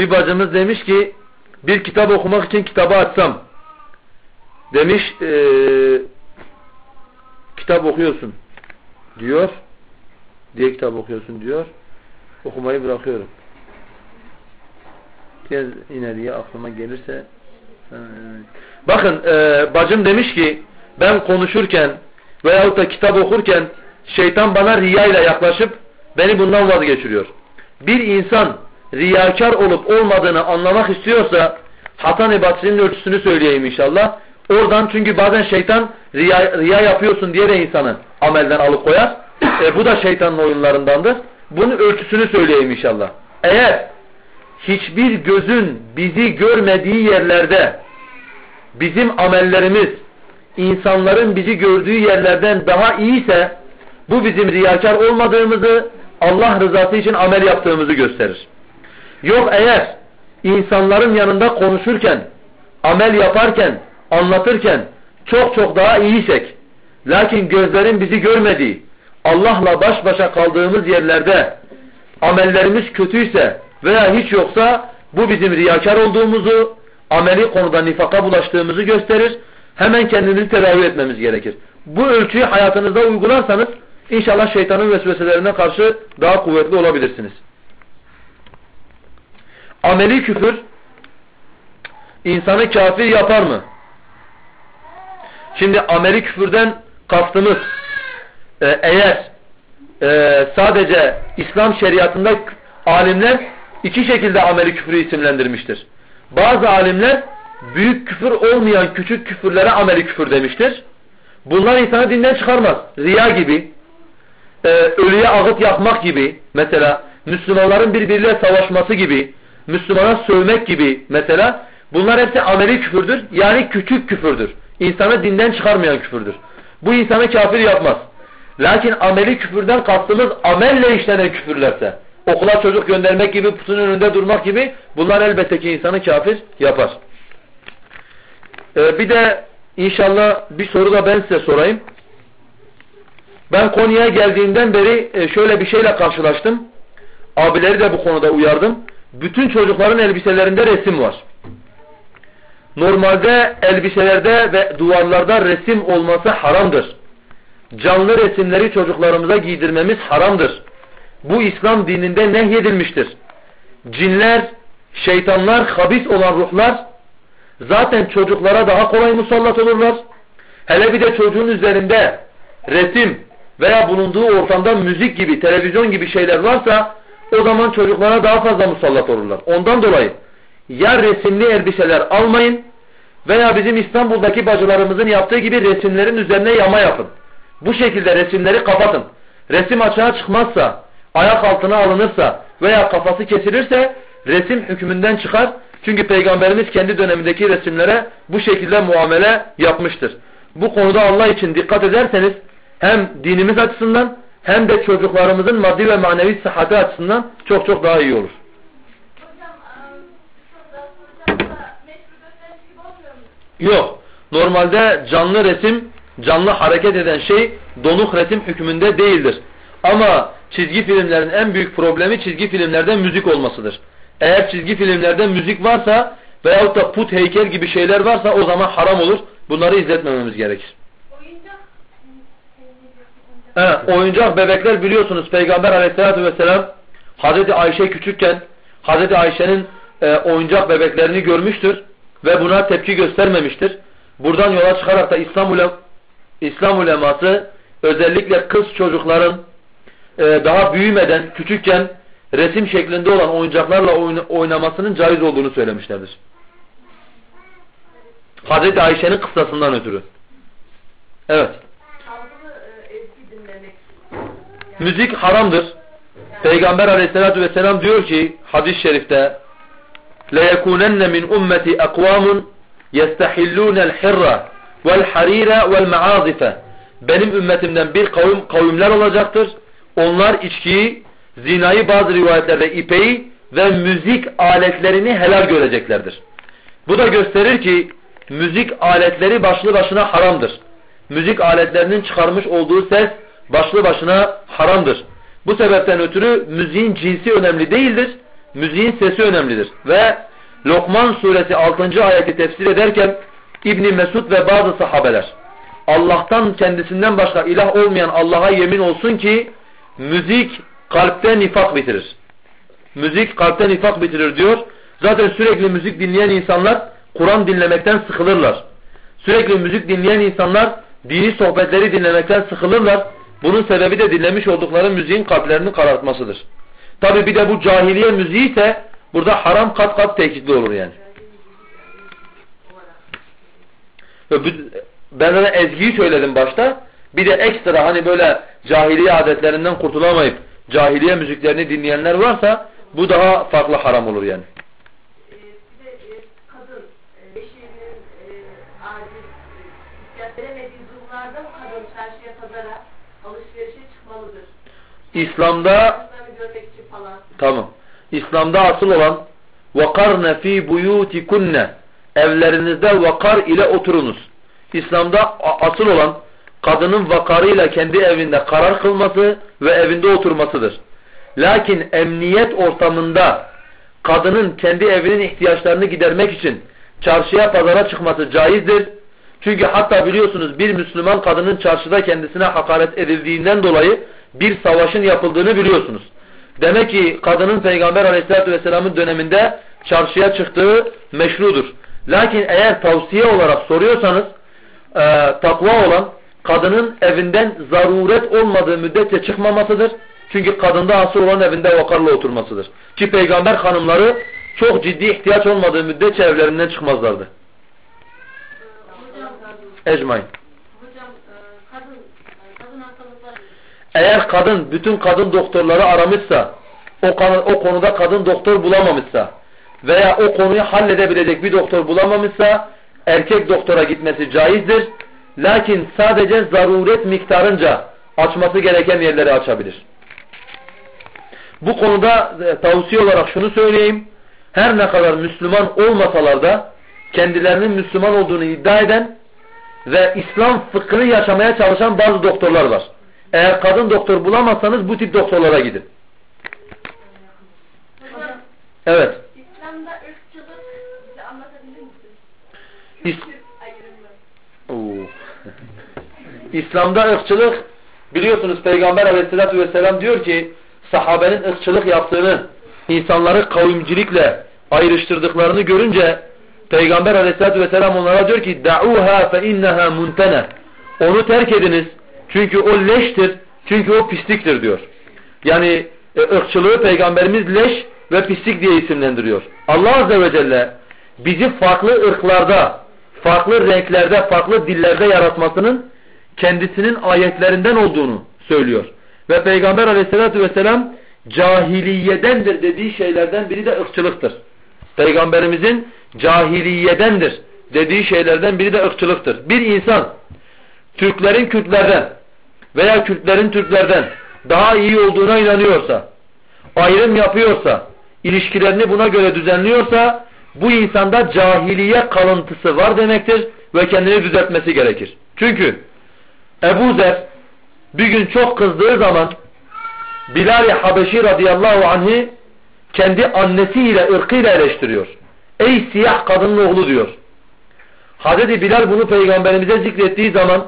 Bir bacımız demiş ki bir kitap okumak için kitabı açsam demiş e, kitap okuyorsun diyor diye kitap okuyorsun diyor okumayı bırakıyorum. Biraz ileriye aklıma gelirse bakın e, bacım demiş ki ben konuşurken veyahut da kitap okurken şeytan bana riya ile yaklaşıp beni bundan vazgeçiriyor. Bir insan riyakar olup olmadığını anlamak istiyorsa Hasan-ı Basri'nin ölçüsünü söyleyeyim inşallah. Oradan çünkü bazen şeytan riya, riya yapıyorsun diye de insanı amelden alıkoyar. E, bu da şeytanın oyunlarındandır. Bunun ölçüsünü söyleyeyim inşallah. Eğer hiçbir gözün bizi görmediği yerlerde bizim amellerimiz insanların bizi gördüğü yerlerden daha iyiyse bu bizim riyakar olmadığımızı Allah rızası için amel yaptığımızı gösterir. Yok eğer insanların yanında konuşurken, amel yaparken, anlatırken çok çok daha iyiysek, lakin gözlerin bizi görmediği, Allah'la baş başa kaldığımız yerlerde amellerimiz kötüyse veya hiç yoksa bu bizim riyakar olduğumuzu, ameli konuda nifaka bulaştığımızı gösterir. Hemen kendimizi tedavi etmemiz gerekir. Bu ölçüyü hayatınızda uygularsanız inşallah şeytanın vesveselerine karşı daha kuvvetli olabilirsiniz. Ameli küfür insanı kafir yapar mı? Şimdi ameli küfürden kastımız e, eğer e, sadece İslam şeriatında alimler iki şekilde ameli küfrü isimlendirmiştir. Bazı alimler büyük küfür olmayan küçük küfürlere ameli küfür demiştir. Bunlar insanı dinden çıkarmaz. Riya gibi, e, ölüye ağıt yapmak gibi mesela Müslümanların birbiriyle savaşması gibi Müslümana sövmek gibi mesela bunlar hepsi ameli küfürdür. Yani küçük küfürdür. İnsanı dinden çıkarmayan küfürdür. Bu insanı kafir yapmaz. Lakin ameli küfürden kastımız amelle işlenen küfürlerse okula çocuk göndermek gibi putun önünde durmak gibi bunlar elbette ki insanı kafir yapar. Ee, bir de inşallah bir soru da ben size sorayım. Ben Konya'ya geldiğimden beri e, şöyle bir şeyle karşılaştım. Abileri de bu konuda uyardım. Bütün çocukların elbiselerinde resim var. Normalde elbiselerde ve duvarlarda resim olması haramdır. Canlı resimleri çocuklarımıza giydirmemiz haramdır. Bu İslam dininde nehyedilmiştir. Cinler, şeytanlar, habis olan ruhlar zaten çocuklara daha kolay musallat olurlar. Hele bir de çocuğun üzerinde resim veya bulunduğu ortamda müzik gibi, televizyon gibi şeyler varsa o zaman çocuklara daha fazla musallat olurlar. Ondan dolayı ya resimli elbiseler almayın veya bizim İstanbul'daki bacılarımızın yaptığı gibi resimlerin üzerine yama yapın. Bu şekilde resimleri kapatın. Resim açığa çıkmazsa, ayak altına alınırsa veya kafası kesilirse resim hükmünden çıkar. Çünkü Peygamberimiz kendi dönemindeki resimlere bu şekilde muamele yapmıştır. Bu konuda Allah için dikkat ederseniz hem dinimiz açısından hem de çocuklarımızın maddi ve manevi sıhhati açısından çok çok daha iyi olur. Yok. Normalde canlı resim, canlı hareket eden şey donuk resim hükmünde değildir. Ama çizgi filmlerin en büyük problemi çizgi filmlerde müzik olmasıdır. Eğer çizgi filmlerde müzik varsa veyahut da put heykel gibi şeyler varsa o zaman haram olur. Bunları izletmememiz gerekir. Evet, oyuncak bebekler biliyorsunuz Peygamber aleyhissalatü vesselam Hazreti Ayşe küçükken Hazreti Ayşe'nin e, oyuncak bebeklerini görmüştür ve buna tepki göstermemiştir. Buradan yola çıkarak da İslam, ulem İslam uleması özellikle kız çocukların e, daha büyümeden küçükken resim şeklinde olan oyuncaklarla oynamasının caiz olduğunu söylemişlerdir. Hazreti Ayşe'nin kıssasından ötürü. Evet. Müzik haramdır. Peygamber aleyhissalatü vesselam diyor ki hadis-i şerifte لَيَكُونَنَّ مِنْ اُمَّتِ اَقْوَامٌ يَسْتَحِلُّونَ الْحِرَّ وَالْحَرِيرَ وَالْمَعَازِفَ Benim ümmetimden bir kavim, kavimler olacaktır. Onlar içkiyi, zinayı bazı rivayetlerde ipeyi ve müzik aletlerini helal göreceklerdir. Bu da gösterir ki müzik aletleri başlı başına haramdır. Müzik aletlerinin çıkarmış olduğu ses başlı başına haramdır. Bu sebepten ötürü müziğin cinsi önemli değildir. müziğin sesi önemlidir. Ve Lokman suresi 6. ayeti tefsir ederken İbni Mesud ve bazı sahabeler Allah'tan kendisinden başka ilah olmayan Allah'a yemin olsun ki müzik kalpte nifak bitirir. Müzik kalpte nifak bitirir diyor. Zaten sürekli müzik dinleyen insanlar Kur'an dinlemekten sıkılırlar. Sürekli müzik dinleyen insanlar dini sohbetleri dinlemekten sıkılırlar. Bunun sebebi de dinlemiş oldukları müziğin kalplerini karartmasıdır. Tabi bir de bu cahiliye müziği ise burada haram kat kat tekitli olur yani. Ben ona ezgiyi söyledim başta. Bir de ekstra hani böyle cahiliye adetlerinden kurtulamayıp cahiliye müziklerini dinleyenler varsa bu daha farklı haram olur yani. İslam'da tamam. İslam'da asıl olan vakarne fi buyutikunne evlerinizde vakar ile oturunuz. İslam'da asıl olan kadının vakarıyla kendi evinde karar kılması ve evinde oturmasıdır. Lakin emniyet ortamında kadının kendi evinin ihtiyaçlarını gidermek için çarşıya pazara çıkması caizdir. Çünkü hatta biliyorsunuz bir Müslüman kadının çarşıda kendisine hakaret edildiğinden dolayı bir savaşın yapıldığını biliyorsunuz. Demek ki kadının Peygamber aleyhissalatü vesselamın döneminde çarşıya çıktığı meşrudur. Lakin eğer tavsiye olarak soruyorsanız e, takva olan kadının evinden zaruret olmadığı müddetçe çıkmamasıdır. Çünkü kadında asıl olan evinde vakarla oturmasıdır. Ki peygamber hanımları çok ciddi ihtiyaç olmadığı müddetçe evlerinden çıkmazlardı. Ecmain. Eğer kadın bütün kadın doktorları aramışsa o, o konuda kadın doktor bulamamışsa veya o konuyu halledebilecek bir doktor bulamamışsa erkek doktora gitmesi caizdir. Lakin sadece zaruret miktarınca açması gereken yerleri açabilir. Bu konuda e, tavsiye olarak şunu söyleyeyim. Her ne kadar Müslüman olmasalar da kendilerinin Müslüman olduğunu iddia eden ve İslam fıkhını yaşamaya çalışan bazı doktorlar var. Eğer kadın doktor bulamazsanız bu tip doktorlara gidin. Evet. İslam'da ırkçılık bize anlatabilir misiniz? İslam'da ırkçılık biliyorsunuz Peygamber aleyhissalatü vesselam diyor ki sahabenin ırkçılık yaptığını insanları kavimcilikle ayrıştırdıklarını görünce Peygamber aleyhissalatü vesselam onlara diyor ki da'uha fe inneha muntene onu terk ediniz çünkü o leştir çünkü o pisliktir diyor. Yani e, ırkçılığı Peygamberimiz leş ve pislik diye isimlendiriyor. Allah Azze ve Celle bizi farklı ırklarda, farklı renklerde, farklı dillerde yaratmasının kendisinin ayetlerinden olduğunu söylüyor. Ve Peygamber aleyhissalatü vesselam cahiliyedendir dediği şeylerden biri de ırkçılıktır. Peygamberimizin cahiliyedendir dediği şeylerden biri de ırkçılıktır. Bir insan Türklerin Kürtlerden veya Kürtlerin Türklerden daha iyi olduğuna inanıyorsa, ayrım yapıyorsa, ilişkilerini buna göre düzenliyorsa bu insanda cahiliye kalıntısı var demektir ve kendini düzeltmesi gerekir. Çünkü Ebu Zer bir gün çok kızdığı zaman Bilal-i Habeşi radıyallahu anh'i kendi annesiyle, ırkıyla eleştiriyor. Ey siyah kadının oğlu diyor. Hazreti Bilal bunu peygamberimize zikrettiği zaman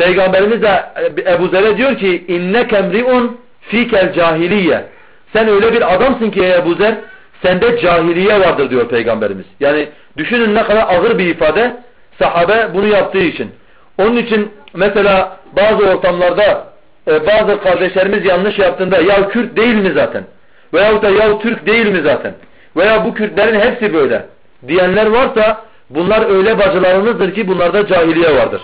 peygamberimiz de Ebu Zer'e diyor ki inneke emri'un fikel cahiliye sen öyle bir adamsın ki Ebu Zer sende cahiliye vardır diyor peygamberimiz. Yani düşünün ne kadar ağır bir ifade sahabe bunu yaptığı için. Onun için mesela bazı ortamlarda e, bazı kardeşlerimiz yanlış yaptığında ya Kürt değil mi zaten? Veyahut da ya Türk değil mi zaten? Veya bu Kürtlerin hepsi böyle diyenler varsa bunlar öyle bacılarınızdır ki bunlarda cahiliye vardır.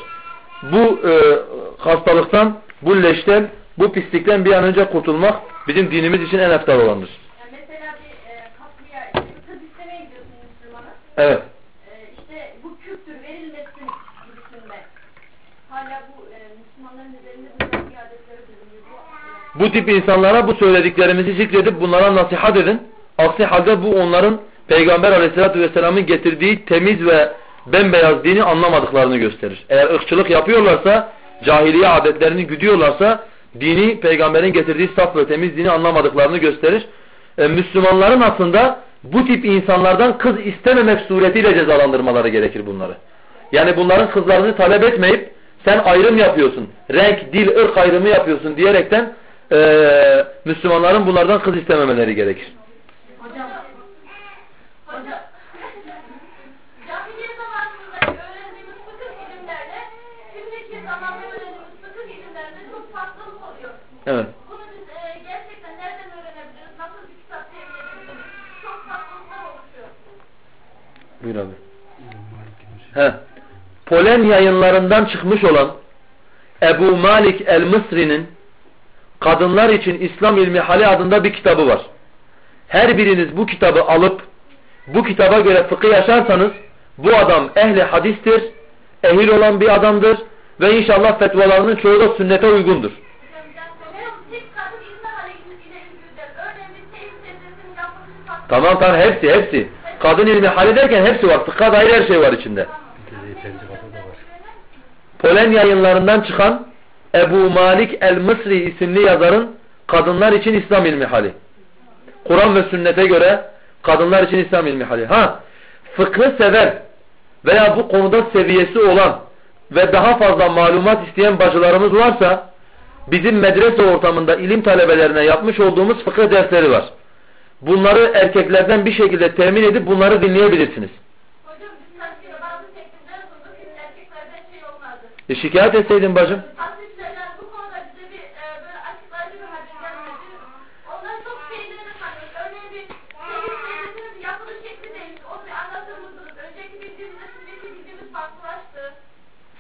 Bu e, hastalıktan, bu leşten, bu pislikten bir an önce kurtulmak bizim dinimiz için en eftar olandır. Yani mesela bir e, kapıya kız istemeye gidiyorsun Müslümana. Evet. E, işte bu Kürttür verilmesin gibisinden. Hala bu e, Müslümanların üzerinde bu vergi adetleri bulunuyor. Bu, Bu tip insanlara bu söylediklerimizi zikredip bunlara nasihat edin. Aksi halde bu onların Peygamber aleyhissalatü vesselamın getirdiği temiz ve bembeyaz dini anlamadıklarını gösterir. Eğer ırkçılık yapıyorlarsa, cahiliye adetlerini güdüyorlarsa, dini peygamberin getirdiği saf ve temiz dini anlamadıklarını gösterir. e, Müslümanların aslında bu tip insanlardan kız istememek suretiyle cezalandırmaları gerekir bunları. Yani bunların kızlarını talep etmeyip sen ayrım yapıyorsun, renk, dil, ırk ayrımı yapıyorsun diyerekten e, Müslümanların bunlardan kız istememeleri gerekir. Hocam. Hocam. Evet. Bunu biz e, gerçekten nereden öğrenebiliriz? Nasıl bir kitap? Çok farklılıklar oluşuyor. Buyur abi. He. Polen yayınlarından çıkmış olan Ebu Malik el-Mısri'nin Kadınlar için İslam İlmi Hali adında bir kitabı var. Her biriniz bu kitabı alıp bu kitaba göre fıkıh yaşarsanız bu adam ehli hadistir, ehil olan bir adamdır ve inşallah fetvalarının çoğu da sünnete uygundur. Tamam tamam hepsi hepsi. Kadın ilmi hali derken hepsi var. Fıkha dair her şey var içinde. Polen yayınlarından çıkan Ebu Malik el-Mısri isimli yazarın Kadınlar için İslam ilmi hali. Kur'an ve sünnete göre kadınlar için İslam ilmi hali. Ha, fıkhı sever veya bu konuda seviyesi olan ve daha fazla malumat isteyen bacılarımız varsa bizim medrese ortamında ilim talebelerine yapmış olduğumuz fıkıh dersleri var. Bunları erkeklerden bir şekilde temin edip bunları dinleyebilirsiniz. Hocam biz kere bazı teklifler sunduk. Biz erkeklerde şey olmadı. E şikayet etseydin bacım. Asistlerden bu konuda bize bir e.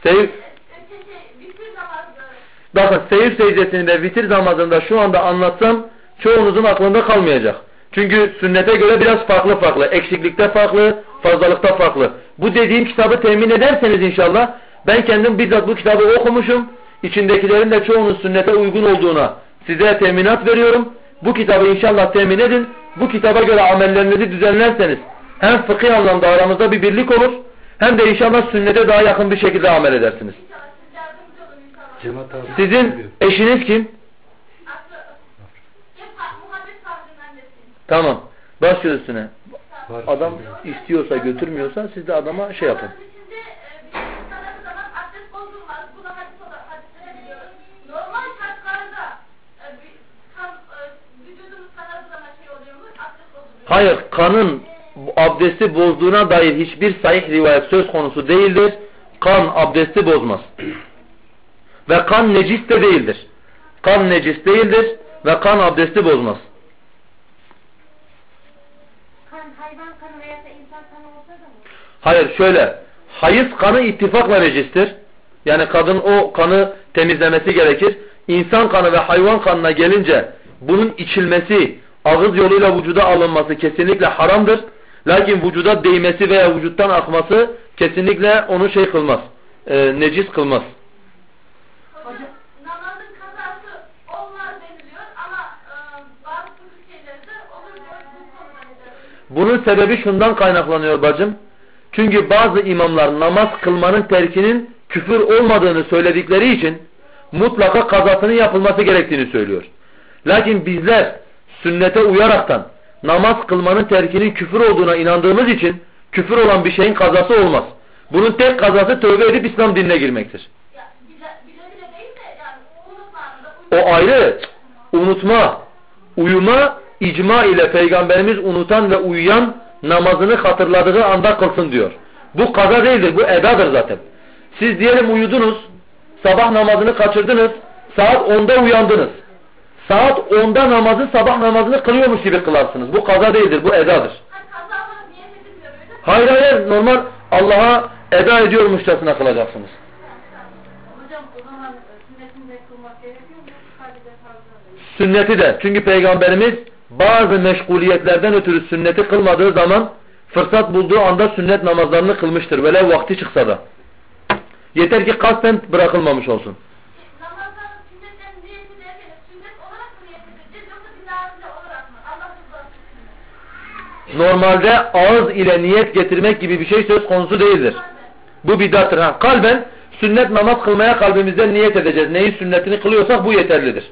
Seyir, E, bakın seyir secdesini de vitir namazında şu anda anlatsam çoğunuzun aklında kalmayacak. Çünkü sünnete göre biraz farklı farklı. Eksiklikte farklı, fazlalıkta farklı. Bu dediğim kitabı temin ederseniz inşallah ben kendim bizzat bu kitabı okumuşum. İçindekilerin de çoğunun sünnete uygun olduğuna size teminat veriyorum. Bu kitabı inşallah temin edin. Bu kitaba göre amellerinizi düzenlerseniz hem fıkıh anlamda aramızda bir birlik olur hem de inşallah sünnete daha yakın bir şekilde amel edersiniz. Sizin eşiniz kim? Tamam. Baş göz üstüne. Adam istiyorsa götürmüyorsa siz de adama şey yapın. E, e, bir kan, e, şey. Hayır kanın abdesti bozduğuna dair hiçbir sahih rivayet söz konusu değildir. Kan abdesti bozmaz. Ve kan necis de değildir. Kan necis değildir ve kan abdesti bozmaz. Hayır şöyle hayız kanı ittifakla necistir. Yani kadın o kanı temizlemesi gerekir. İnsan kanı ve hayvan kanına gelince bunun içilmesi, ağız yoluyla vücuda alınması kesinlikle haramdır. Lakin vücuda değmesi veya vücuttan akması kesinlikle onu şey kılmaz. E, necis kılmaz. Hocam, namazın kazası olmaz deniliyor ama e. Bunun sebebi şundan kaynaklanıyor bacım. Çünkü bazı imamlar namaz kılmanın terkinin küfür olmadığını söyledikleri için mutlaka kazasının yapılması gerektiğini söylüyor. Lakin bizler sünnete uyaraktan namaz kılmanın terkinin küfür olduğuna inandığımız için küfür olan bir şeyin kazası olmaz. Bunun tek kazası tövbe edip İslam dinine girmektir. O ayrı. Unutma, uyuma, icma ile peygamberimiz unutan ve uyuyan namazını hatırladığı anda kılsın diyor. Bu kaza değildir, bu edadır zaten. Siz diyelim uyudunuz, sabah namazını kaçırdınız, saat 10'da uyandınız. Saat 10'da namazı sabah namazını kılıyormuş gibi kılarsınız. Bu kaza değildir, bu edadır. Hayır hayır, normal Allah'a eda ediyormuşçasına kılacaksınız. Sünneti de. Çünkü Peygamberimiz bazı meşguliyetlerden ötürü sünneti kılmadığı zaman fırsat bulduğu anda sünnet namazlarını kılmıştır. Velev vakti çıksa da. Yeter ki kasten bırakılmamış olsun. Normalde ağız ile niyet getirmek gibi bir şey söz konusu değildir. Bu bidattır. Ha, kalben sünnet namaz kılmaya kalbimizden niyet edeceğiz. Neyin sünnetini kılıyorsak bu yeterlidir.